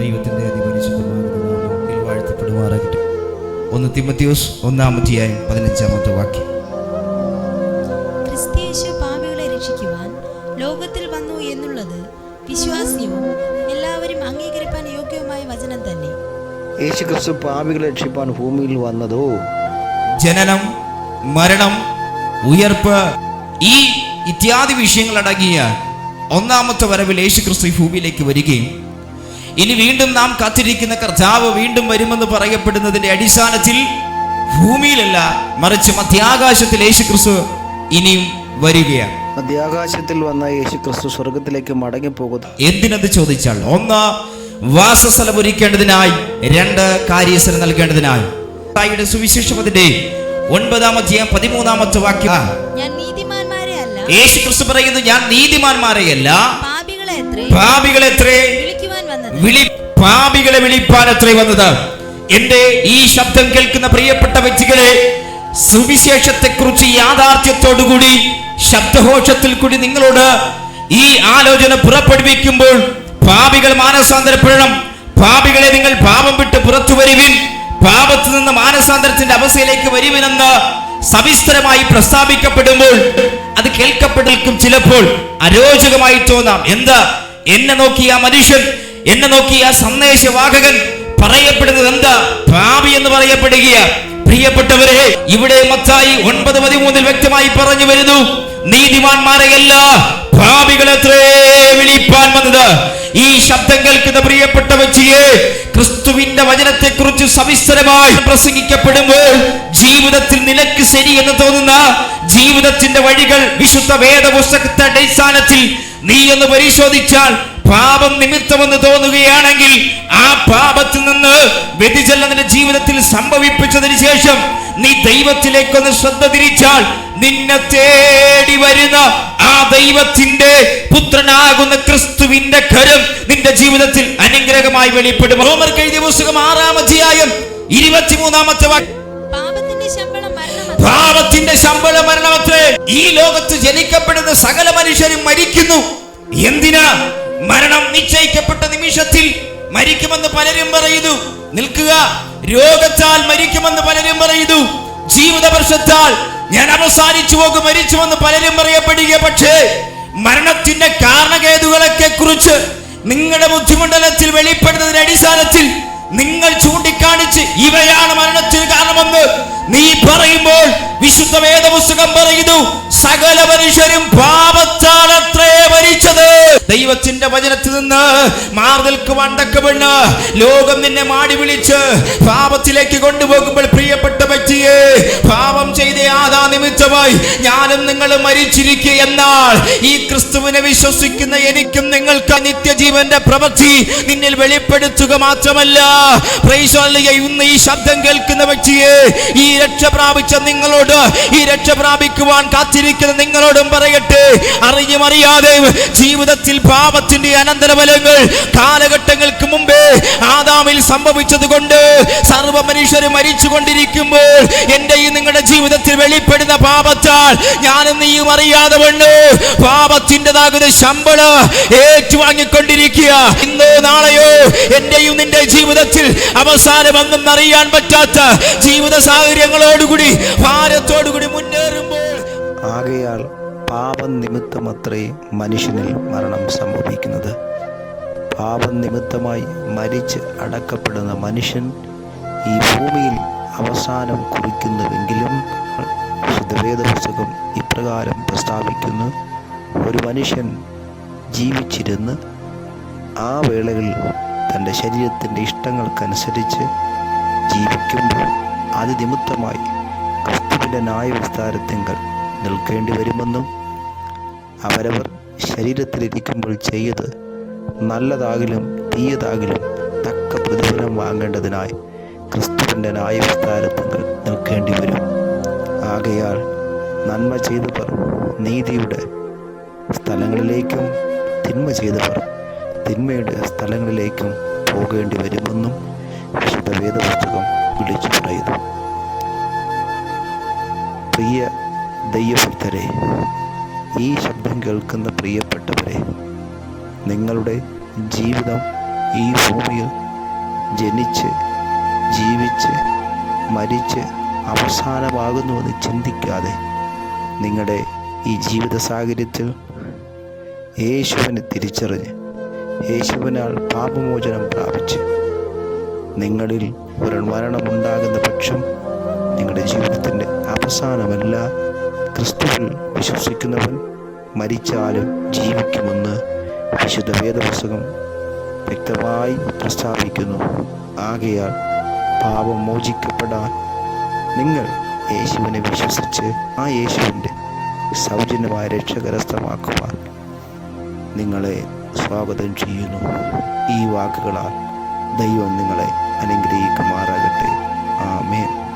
ദൈവത്തിന്റെ അതിപരിശുദ്ധമാകുന്നതിൽ വാഴ്ത്തപ്പെടുമാറാകട്ടെ. ഒന്ന് തിമത്തിയോസ് ഒന്നാമധ്യായം പതിനഞ്ചാമത്തെ വാക്യം. പാപികളെ രക്ഷിക്കുവാൻ ലോകത്തിൽ വന്നു എന്നുള്ളത് വിശ്വാസ്യവും എല്ലാവരും അംഗീകരിക്കാൻ യോഗ്യവുമായ വചനം തന്നെ. യേശുക്രിസ്തു പാപികളെ രക്ഷിപ്പാൻ ഭൂമിയിൽ വന്നതോ? ജനനം മരണം ഉയർപ്പ് ഈ ഇത്യാദി വിഷയങ്ങൾ അടങ്ങിയ ഒന്നാമത്തെ വരവിൽ യേശുക്രിസ്തു ഈ ഭൂമിയിലേക്ക് വരികയും ഇനി വീണ്ടും നാം കാത്തിരിക്കുന്ന കർത്താവ് വീണ്ടും വരുമെന്ന് പറയപ്പെടുന്നതിന്റെ അടിസ്ഥാനത്തിൽ ഭൂമിയിലല്ല മറിച്ച് മധ്യാകാശത്തിൽ യേശു ക്രിസ്തു ഇനിയും വരികയാണ്. മധ്യാകാശത്തിൽ വന്ന യേശു ക്രിസ്തു സ്വർഗത്തിലേക്ക് മടങ്ങി പോകുന്നു എന്തിനത് ചോദിച്ചാൽ ഒന്ന് വാസസ്ഥലം ഒരുക്കേണ്ടതിനായി രണ്ട് കാര്യസ്ഥലം നൽകേണ്ടതിനായി. തായുടെ സുവിശേഷപതിന്റെ ഒൻപതാമത്തെ പതിമൂന്നാമത്തെ വാക്യം. യേശു ക്രിസ്തു പറയുന്നു ഞാൻ നീതിമാന്മാരെയല്ല. പാപികളെ പാപികളെത്രേ വിളി പാപികളെ വിളിപ്പാൻ അത്രേ വന്നത്. എന്റെ ഈ ശബ്ദം കേൾക്കുന്ന പ്രിയപ്പെട്ട വ്യക്തികളെ സുവിശേഷത്തെക്കുറിച്ച് യാഥാർത്ഥ്യത്തോടുകൂടി ശബ്ദഘോഷത്തിൽ കൂടി നിങ്ങളോട് ഈ ആലോചന പുറപ്പെടുവിക്കുമ്പോൾ പാപികൾ മാനസാന്തരപ്പെടണം. പാപികളെ നിങ്ങൾ പാപം വിട്ട് പുറത്തു വരുവിൻ. പാപത്തിൽ നിന്ന് മാനസാന്തരത്തിന്റെ അവസ്ഥയിലേക്ക് വരുവിനെന്ന് സവിസ്തരമായി പ്രസ്താവിക്കപ്പെടുമ്പോൾ അത് കേൾക്കപ്പെടൽക്കും ചിലപ്പോൾ അരോചകമായി തോന്നാം. എന്താ? എന്നെ നോക്കിയ മനുഷ്യൻ എന്നെ നോക്കി ആ സന്ദേശവാഹകൻ പറയപ്പെടുന്നത് എന്താ? പാപി എന്ന് പറയപ്പെടുക പ്രിയപ്പെട്ടവരെ ഇവിടെ മത്തായി ഒൻപത് പതിമൂന്നിൽ വ്യക്തമായി പറഞ്ഞു വരുന്നു. നീതിമാന്മാരെയല്ല പാപികളെത്രേ വിളിപ്പാൻ വന്നത്. ഈ ശബ്ദം കേൾക്കുന്ന പ്രിയപ്പെട്ട വച്ചിയെ ക്രിസ്തുവിന്റെ വചനത്തെ കുറിച്ച് സവിസ്തരമായി പ്രസംഗിക്കപ്പെടുമ്പോൾ ജീവിതത്തിൽ നിനക്ക് എന്ന് തോന്നുന്ന ജീവിതത്തിന്റെ വഴികൾ വിശുദ്ധ വേദപുസ്തകത്തെ അടിസ്ഥാനത്തിൽ നീ ഒന്ന് പരിശോധിച്ചാൽ പാപം നിമിത്തമെന്ന് തോന്നുകയാണെങ്കിൽ ആ പാപത്തിൽ നിന്ന് വ്യതിചലനത്തിന്റെ ജീവിതത്തിൽ സംഭവിപ്പിച്ചതിന് ശേഷം നീ ദൈവത്തിലേക്കൊന്ന് ശ്രദ്ധ തിരിച്ചാൽ നിന്നെ തേടി വരുന്ന ആ ദൈവത്തിന്റെ പുത്രനാകുന്ന ക്രിസ്തുവിന്റെ കരം നിന്റെ ജീവിതത്തിൽ അനുഗ്രഹമായി വെളിപ്പെടും. റോമർ എഴുതിയ പുസ്തകം ആറാം അധ്യായം ഇരുപത്തിമൂന്നാമത്തെ പാപത്തിന്റെ ശമ്പളം പാപത്തിന്റെ ശമ്പള മരണമത്രേ. ഈ ലോകത്ത് ജനിക്കപ്പെടുന്ന സകല മനുഷ്യരും മരിക്കുന്നു. എന്തിനാ? മരണം നിശ്ചയിക്കപ്പെട്ട നിമിഷത്തിൽ മരിക്കുമെന്ന് പലരും പറയുന്നു. നിൽക്കുക. രോഗത്താൽ മരിക്കുമെന്ന് പലരും പറയുന്നു. ജീവിത വർഷത്താൽ ഞാൻ അവസാനിച്ചു പോകും മരിച്ചുവെന്ന് പലരും പറയപ്പെടുക പക്ഷേ മരണത്തിന്റെ കാരണകേതുകളൊക്കെ കുറിച്ച് നിങ്ങളുടെ ബുദ്ധിമണ്ഡലത്തിൽ വെളിപ്പെടുന്നതിന്റെ അടിസ്ഥാനത്തിൽ നിങ്ങൾ ചൂണ്ടിക്കാണിച്ച് ഇവയാണ് മരണത്തിന് കാരണമെന്ന് നീ പറയുമ്പോൾ വിശുദ്ധ വേദപുസ്തകം പറയുന്നു സകല മനുഷ്യരും പാപത്താൽ അത്രേ മരിച്ചത്. ദൈവത്തിന്റെ വചനത്തിൽ നിന്ന് മാറി നിൽക്കുവാൻ തക്കവണ്ണ് ലോകം നിന്നെ മാടി വിളിച്ച് പാപത്തിലേക്ക് കൊണ്ടുപോകുമ്പോൾ പ്രിയപ്പെട്ട ചെയ്ത നിമിത്തമായി ഞാനും നിങ്ങൾ മരിച്ചിരിക്കുക എന്നാൽ ഈ ക്രിസ്തുവിനെ വിശ്വസിക്കുന്ന എനിക്കും നിങ്ങൾക്ക് നിത്യജീവന്റെ പ്രവൃത്തി നിന്നിൽ വെളിപ്പെടുത്തുക മാത്രമല്ല. ഇന്ന് ഈ ശബ്ദം കേൾക്കുന്ന വ്യക്തിയെ ഈ രക്ഷ പ്രാപിച്ച നിങ്ങളോട് ഈ രക്ഷ പ്രാപിക്കുവാൻ കാത്തിരിക്കുന്ന നിങ്ങളോടും പറയട്ടെ. അറിഞ്ഞും അറിയാതെ ജീവിതത്തിൽ പാപത്തിന്റെ അനന്തരഫലങ്ങൾ കാലഘട്ടങ്ങൾക്ക് മുമ്പേ ആദാമിൽ സംഭവിച്ചത് കൊണ്ട് സർവ മനുഷ്യർ മരിച്ചു കൊണ്ടിരിക്കുമ്പോൾ എന്റെയും നിങ്ങളുടെ ജീവിതത്തിൽ വെളിപ്പെടുന്ന പാപത്താൽ ഞാനും നീയും അറിയാതെ വണ്ണ് പാപത്തിന്റെതാകുന്ന ശമ്പളം ഏറ്റുവാങ്ങിക്കൊണ്ടിരിക്കുക. ഇന്നോ നാളെയോ എന്റെയും നിന്റെ ജീവിതത്തിൽ അവസാനം അറിയാൻ പറ്റാത്ത ജീവിത സാഹചര്യങ്ങളോടുകൂടി ഭാരത്തോടുകൂടി മുന്നേറുമ്പോൾ ആകയാൽ പാപം നിമിത്തമത്രേ മനുഷ്യനിൽ മരണം സംഭവിക്കുന്നത്. പാപം നിമിത്തമായി മരിച്ച് അടക്കപ്പെടുന്ന മനുഷ്യൻ ഈ ഭൂമിയിൽ അവസാനം കുറിക്കുന്നുവെങ്കിലും ശുദ്ധവേദ പുസ്തകം ഇപ്രകാരം പ്രസ്താവിക്കുന്നു. ഒരു മനുഷ്യൻ ജീവിച്ചിരുന്ന് ആ വേളകളിൽ തന്റെ ശരീരത്തിന്റെ ഇഷ്ടങ്ങൾക്കനുസരിച്ച് ജീവിക്കുമ്പോൾ അത് നിമിത്തമായി ക്രിസ്തുവിന്റെ ന്യായവിസ്താരത്തിങ്കൽ നിൽക്കേണ്ടി വരുമെന്നും അവരവർ ശരീരത്തിലിരിക്കുമ്പോൾ ചെയ്ത് നല്ലതാകിലും തീയതാകിലും തക്ക പ്രതിഫലം വാങ്ങേണ്ടതിനായി ക്രിസ്തുവിന്റെ ന്യായവിസ്താരത്തിങ്കൽ ആകയാൽ നന്മ ചെയ്തവർ നീതിയുടെ സ്ഥലങ്ങളിലേക്കും തിന്മ ചെയ്തവർ തിന്മയുടെ സ്ഥലങ്ങളിലേക്കും പോകേണ്ടി വരുമെന്നും വിശുദ്ധ വേദപുസ്തകം വിളിച്ചു പറയുന്നു. പ്രിയ ദൈവഭക്തരെ ഈ ശബ്ദം കേൾക്കുന്ന പ്രിയപ്പെട്ടവരെ നിങ്ങളുടെ ജീവിതം ഈ ഭൂമിയിൽ ജനിച്ച് ജീവിച്ച് മരിച്ച് അവസാനമാകുന്നുവെന്ന് ചിന്തിക്കാതെ നിങ്ങളുടെ ഈ ജീവിത സാഹചര്യത്തിൽ യേശുവിനെ തിരിച്ചറിഞ്ഞ് യേശുവിനാൽ പാപമോചനം പ്രാപിച്ച് നിങ്ങളിൽ ഒരു മരണമുണ്ടാകുന്ന പക്ഷം നിങ്ങളുടെ ജീവിതത്തിന്റെ അവസാനമല്ല. ക്രിസ്തുവിൽ വിശ്വസിക്കുന്നവൻ മരിച്ചാലും ജീവിക്കുമെന്ന് വിശുദ്ധ വേദപുസ്തകം വ്യക്തമായി പ്രസ്താവിക്കുന്നു. ആകയാൽ പാപം മോചിക്കപ്പെടാൻ നിങ്ങൾ യേശുവിനെ വിശ്വസിച്ച് ആ യേശുവിന്റെ സൗജന്യമായ രക്ഷ കരസ്ഥമാക്കുവാൻ നിങ്ങളെ സ്വാഗതം ചെയ്യുന്നു. ഈ വാക്കുകളാൽ ദൈവം നിങ്ങളെ അനുഗ്രഹിക്കുമാറാകട്ടെ. ആമേൻ.